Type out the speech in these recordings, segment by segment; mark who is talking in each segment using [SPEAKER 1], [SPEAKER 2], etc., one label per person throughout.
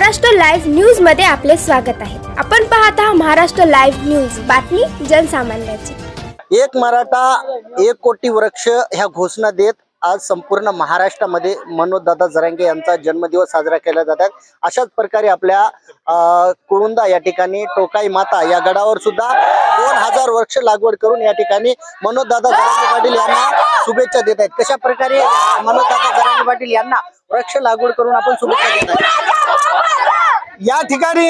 [SPEAKER 1] Maharashtra live न्यूजमध्ये आपले स्वागत आहे. आपण पाहत आहात महाराष्ट्र लाईव्ह न्यूज. बातमी जनसामान्याची.
[SPEAKER 2] एक मराठा एक कोटी वृक्ष ह्या घोषणा देत आज संपूर्ण महाराष्ट्रामध्ये मनोजदादा जरांगे यांचा जन्मदिवस साजरा केला जात आहे. अशाच प्रकारे आपल्या कुरुंदा कुळुंदा या ठिकाणी टोकाई माता या गडावर सुद्धा दोन हजार वर्ष लागवड करून या ठिकाणी मनोजदादा जरांगे पाटील यांना शुभेच्छा देत आहेत. कशा प्रकारे मनोजदादा जरांगे पाटील यांना वृक्ष लागवड करून आपण शुभेच्छा देत
[SPEAKER 3] या ठिकाणी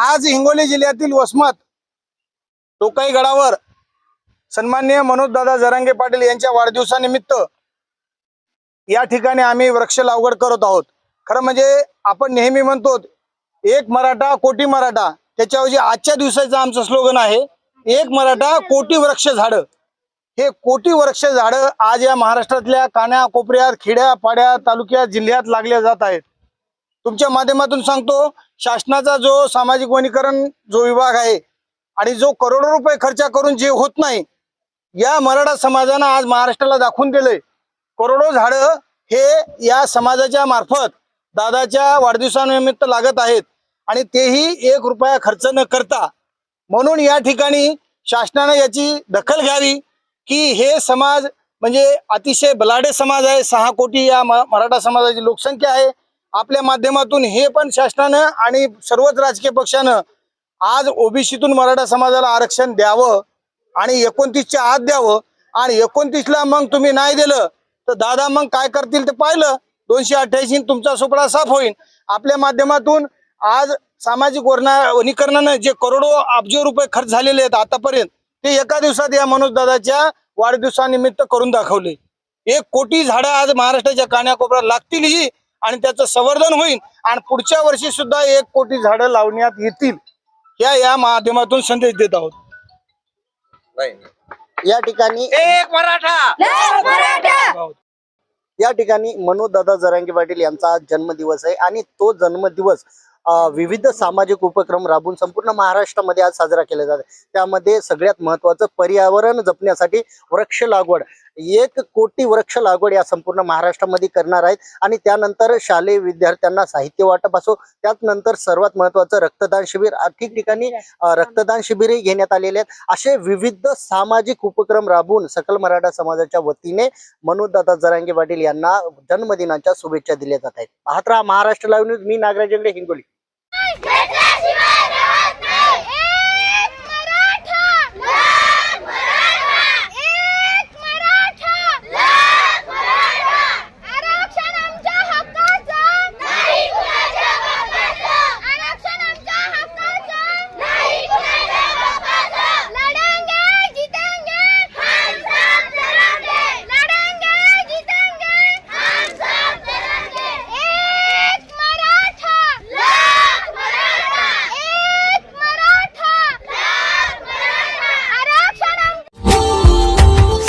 [SPEAKER 3] आज हिंगोली जिल्ह्यातील वसमत टोकाई गडावर सन्माननीय मनोजदादा जरांगे पाटील यांच्या वाढदिवसानिमित्त या ठिकाणी आम्ही वृक्ष लागवड करत आहोत. खरं म्हणजे आपण नेहमी म्हणतो एक मराठा कोटी मराठा त्याच्याऐवजी आजच्या दिवसाचं आमचं स्लोगन आहे एक मराठा कोटी वृक्ष झाडं. हे कोटी वृक्ष झाडं आज या महाराष्ट्रातल्या कान्या कोपऱ्यात खेड्या पाड्या तालुक्यात जिल्ह्यात लागल्या जात आहेत. तुमच्या माध्यमातून सांगतो शासनाचा जो सामाजिक वनीकरण जो विभाग आहे आणि जो करोडो रुपये खर्च करून जे होत नाही या मराठा समाजानं आज महाराष्ट्राला दाखवून दिलंय. करोडो झाडं हे या समाजाच्या मार्फत दादाच्या वाढदिवसानिमित्त लागत आहेत आणि तेही एक रुपया खर्च न करता. म्हणून या ठिकाणी शासनानं याची दखल घ्यावी की हे समाज म्हणजे अतिशय बलाढ्य समाज आहे. सहा कोटी या म- मराठा समाजाची लोकसंख्या आहे. आपल्या माध्यमातून हे पण शासनानं आणि सर्वच राजकीय पक्षानं आज ओबीसीतून मराठा समाजाला आरक्षण द्यावं आणि एकोणतीसच्या आत द्यावं. आणि एकोणतीसला मग तुम्ही नाही दिलं तर दादा मग काय करतील ते पाहिलं. दोनशे अठ्ठ्याऐंशी तुमचा सुपडा साफ होईल आपल्या माध्यमातून आज सामाजिक वर्णा वनीकरणानं जे करोडो अब्ज रुपये खर्च झालेले आहेत आतापर्यंत ते एका दिवसात या मनोज दादाच्या वाढदिवसानिमित्त करून दाखवले. एक कोटी झाडं आज महाराष्ट्राच्या कान्याकोपऱ्यात लागतील ही आणि त्याचं संवर्धन होईल आणि पुढच्या वर्षी सुद्धा एक कोटी झाडं लावण्यात येतील. या या माध्यमातून संदेश देत आहोत.
[SPEAKER 2] या ठिकाणी
[SPEAKER 3] एक मराठा!
[SPEAKER 2] या ठिकाणी मनोजदादा जरांगे पाटील यांचा आज जन्मदिवस आहे आणि तो जन्मदिवस विविध सामाजिक उपक्रम राबवून संपूर्ण महाराष्ट्रामध्ये आज साजरा केला जात त्यामध्ये सगळ्यात महत्वाचं पर्यावरण जपण्यासाठी वृक्ष लागवड. एक कोटी वृक्ष लागवड या संपूर्ण महाराष्ट्रामध्ये करणार आहेत आणि त्यानंतर शालेय विद्यार्थ्यांना साहित्य वाटप असो त्यानंतर सर्वात महत्वाचं रक्तदान शिबिर. ठिकठिकाणी रक्तदान शिबिरही घेण्यात आलेले आहेत. असे विविध सामाजिक उपक्रम राबवून सकल मराठा समाजाच्या वतीने मनोजदादा जरांगे पाटील यांना जन्मदिनाच्या शुभेच्छा दिल्या जात आहेत. पाहत राहा महाराष्ट्र लाईव्ह न्यूज. मी Nagraj Hingoli.
[SPEAKER 1] Make